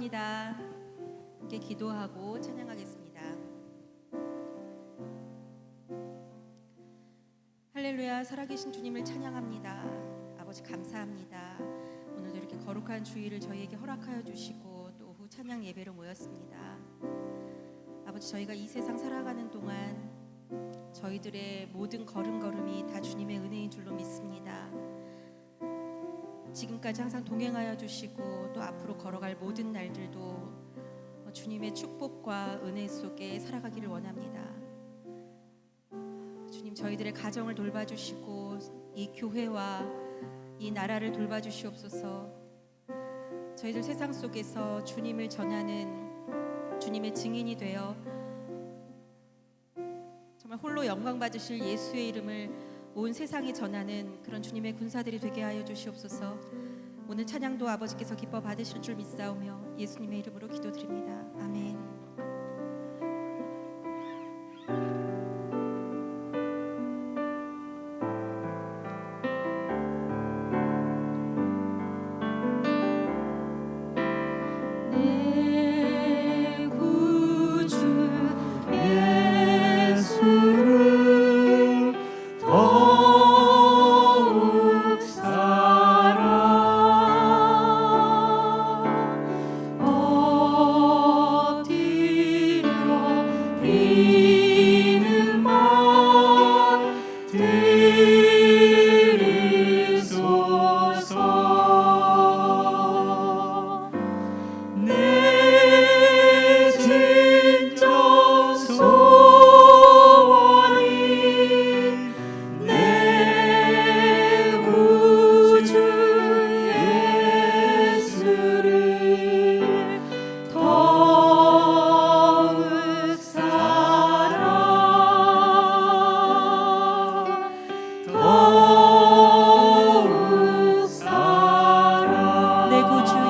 감사합니다. 함께 기도하고 찬양하겠습니다. 할렐루야 살아계신 주님을 찬양합니다. 아버지 감사합니다. 오늘도 이렇게 거룩한 주일을 저희에게 허락하여 주시고 또 오후 찬양 예배로 모였습니다. 아버지 저희가 이 세상 살아가는 동안 저희들의 모든 걸음걸음이 다 주님의 은혜인 줄로 믿습니다. 지금까지 항상 동행하여 주시고 또 앞으로 걸어갈 모든 날들도 주님의 축복과 은혜 속에 살아가기를 원합니다. 주님 저희들의 가정을 돌봐주시고 이 교회와 이 나라를 돌봐주시옵소서. 저희들 세상 속에서 주님을 전하는 주님의 증인이 되어 정말 홀로 영광 받으실 예수의 이름을 온 세상에 전하는 그런 주님의 군사들이 되게 하여 주시옵소서. 오늘 찬양도 아버지께서 기뻐 받으실 줄 믿사오며 예수님의 이름으로 기도드립니다. 아멘. 사랑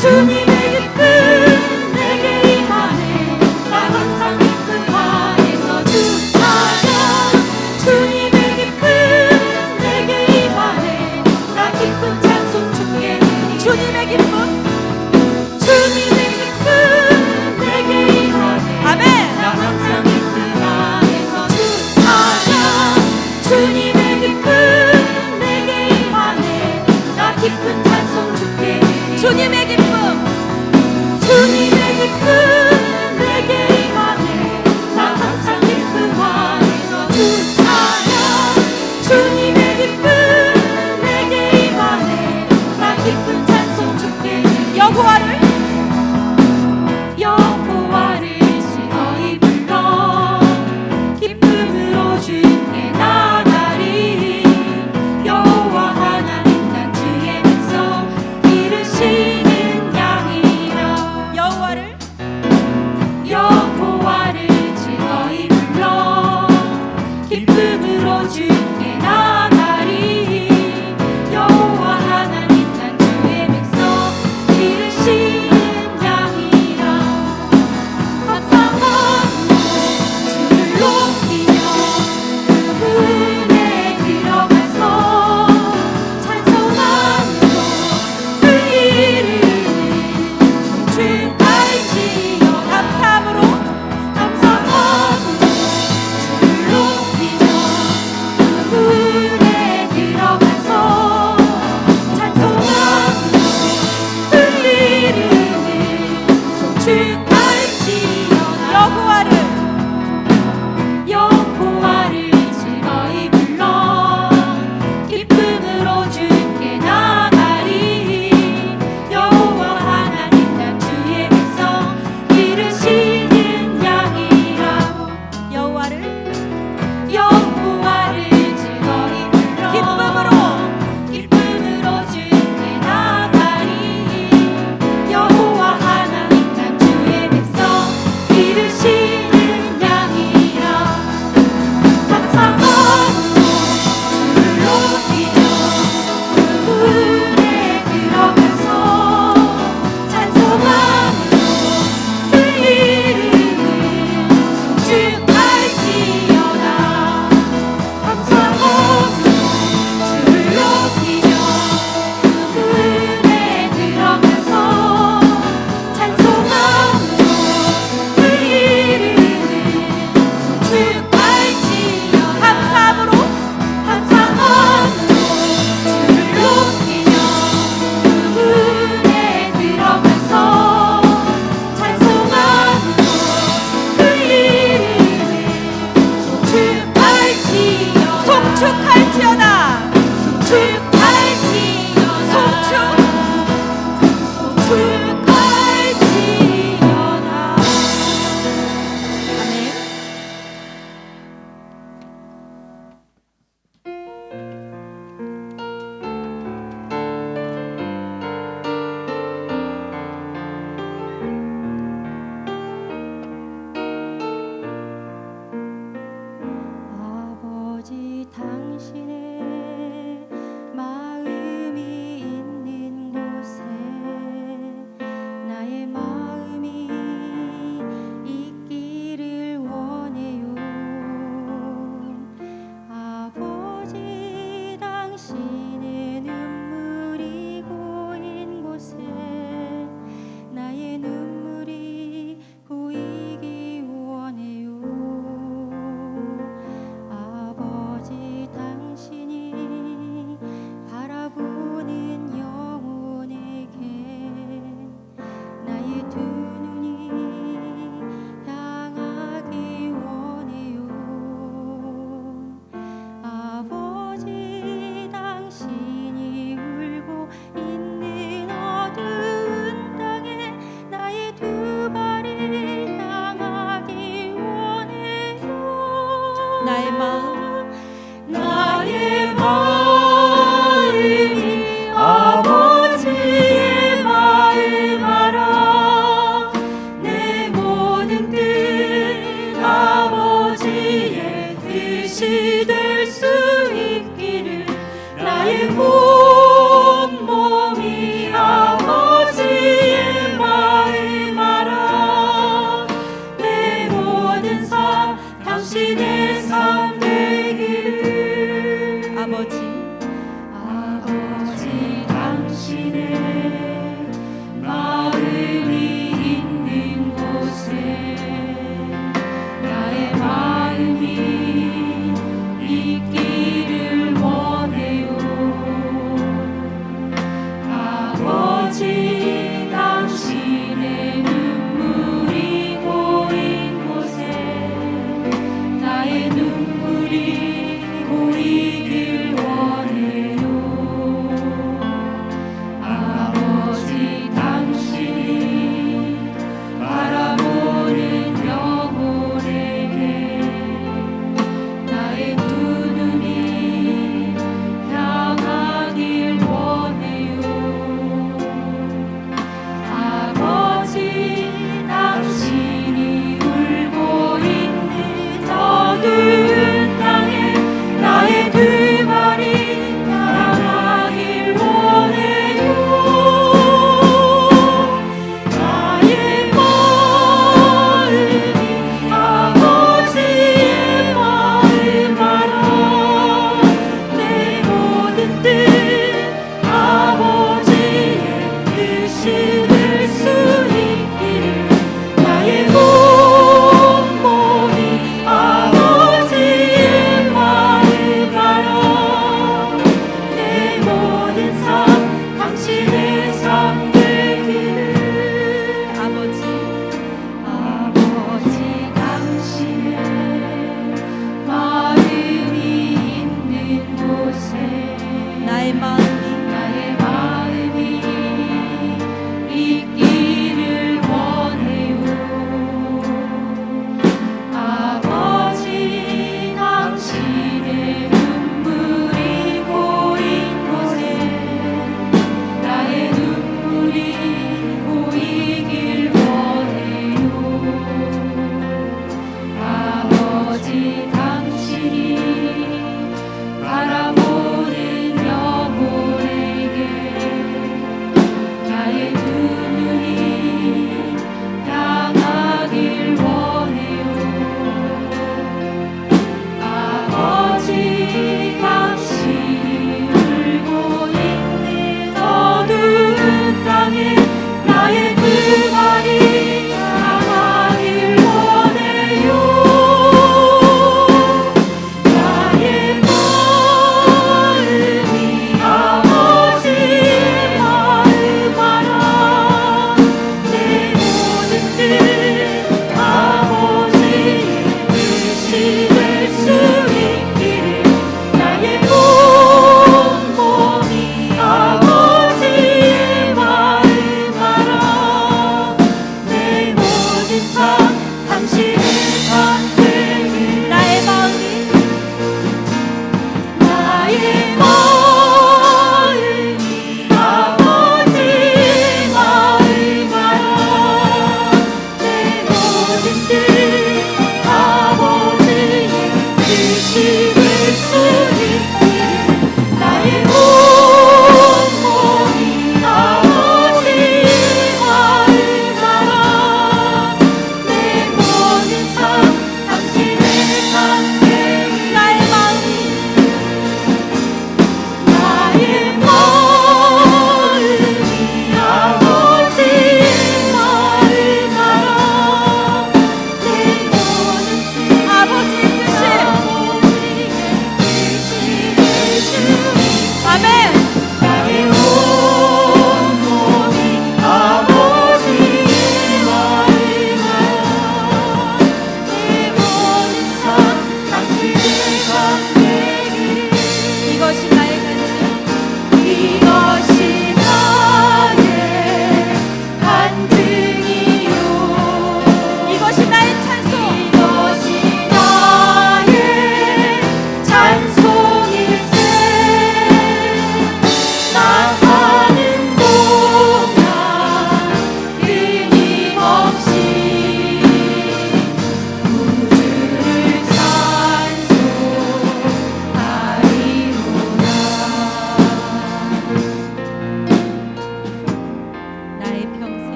to me. for